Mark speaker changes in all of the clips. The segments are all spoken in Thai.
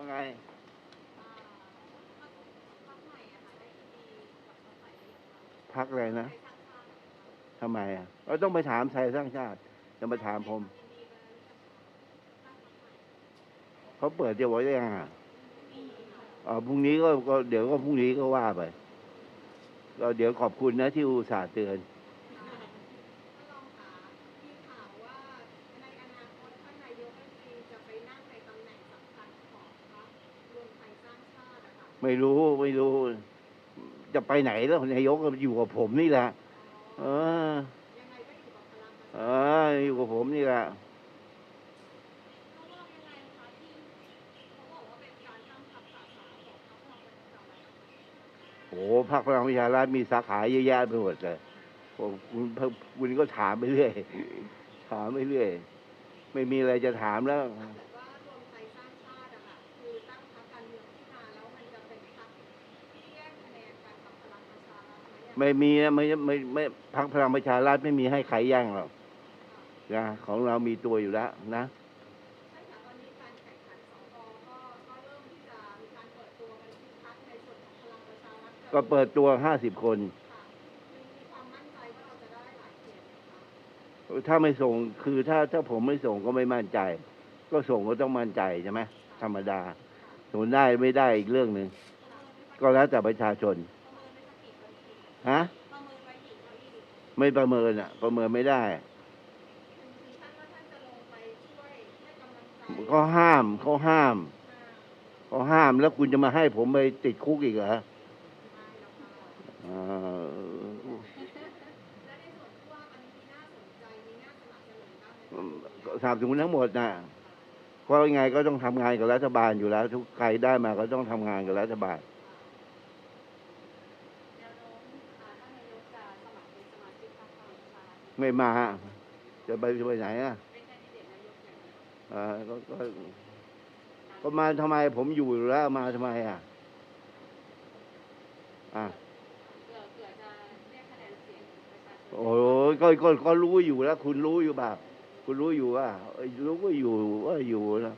Speaker 1: ว่าไงพักอะไรนะทำไมอะ เราต้องไปถามไทยสร้างชาติ จะมาถามผม เขาเปิดเดี๋ยวไว้ยังอะอ๋อพรุ่งนี้ก็ก็เดี๋ยวก็พรุ่งนี้ก็ว่าไปก็เดี๋ยวขอบคุณนะที่อุตส่าห์เตือน ไม่รู้ไม่รู้ จะไปไหนแล้วนายกก็อยู่กับผมนี่แหละ เออเอออยู่กับผมนี่แหละโอ้พรรคพลังประชารัฐมีสาขาเยอะแยะไปหมดเลยโอ้คุณคุณก็ถามไปเรื่อย ถามไปเรื่อย ไม่มีอะไรจะถามแล้ว ไม่มีนะไม่ไม่ไม่พักพลังประชารัฐไม่มีให้ใครแย่งหรอกนะของเรามีตัวอยู่แล้วนะก็เปิดตัวห้าสิบคน ถ้าไม่ส่งคือถ้าถ้าผมไม่ส่งก็ไม่มั่นใจ ก็ส่งก็ต้องมั่นใจใช่ไหมธรรมดาส่งได้ไม่ได้อีกเรื่องหนึ่ง ก็แล้วแต่ประชาชน ฮะไม่ประเมินอะ ประเมินไม่ได้เขาห้ามเขาห้ามเขาห้ามแล้วคุณจะมาให้ผมไปติดคุกอีกเหรออ่อสามสนุนทั้งหมดนะเพราะยังไงก็ต้องทำงานกับรัฐบาลอยู่แล้ว ทุกใครได้มาก็ต้องทำงานกับรัฐบาล ไม่มา จะไปจะไปไหนอะออก็ก็ก็มาทำไมผมอยู่แล้วมาทำไมอะ อะโอ้ยก็ก็ก็รู้อยู่แล้ว คุณรู้อยู่แบบคุณรู้อยู่ว่ารู้ก็อยู่ว่าอยู่นะ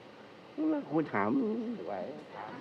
Speaker 1: แล้วคุณถามไหวถาม